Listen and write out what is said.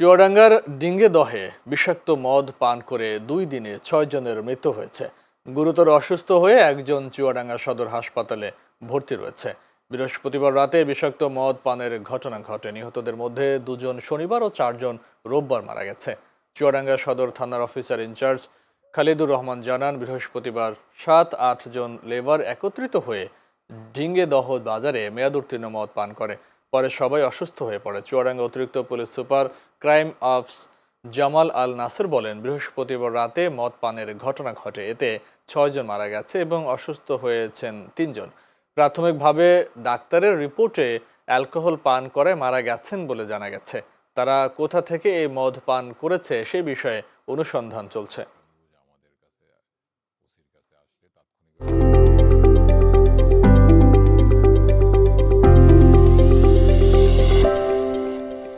চুয়াডাঙ্গার ডিঙ্গে দহে বিষাক্ত মদ পান করে দুই দিনে ছয় জনের মৃত্যু হয়েছে। গুরুতর অসুস্থ হয়ে একজন চুয়াডাঙ্গা সদর হাসপাতালে ভর্তি রয়েছে। বৃহস্পতিবার রাতে বিষাক্ত মদ পানের ঘটনা ঘটে। নিহতদের মধ্যে দুজন শনিবার ও চারজন রোববার মারা গেছে। চুয়াডাঙ্গা সদর থানার অফিসার ইনচার্জ খালিদুর রহমান জানান, বৃহস্পতিবার সাত আট জন লেবার একত্রিত হয়ে ডিঙ্গে দহ বাজারে মেয়াদোত্তীর্ণ মদ পান করে। পরে সবাই অসুস্থ হয়ে পড়ে। চুয়াডাঙ্গা অতিরিক্ত পুলিশ সুপার ক্রাইম অফস জামাল আল নাসির বলেন, বৃহস্পতিবার রাতে মদ পানের ঘটনা ঘটে। এতে ছয়জন মারা গেছে এবং অসুস্থ হয়েছেন তিনজন প্রাথমিকভাবে ডাক্তারের রিপোর্টে অ্যালকোহল পান করে মারা গেছেন বলে জানা গেছে। তারা কোথা থেকে এই মদ পান করেছে সে বিষয়ে অনুসন্ধান চলছে।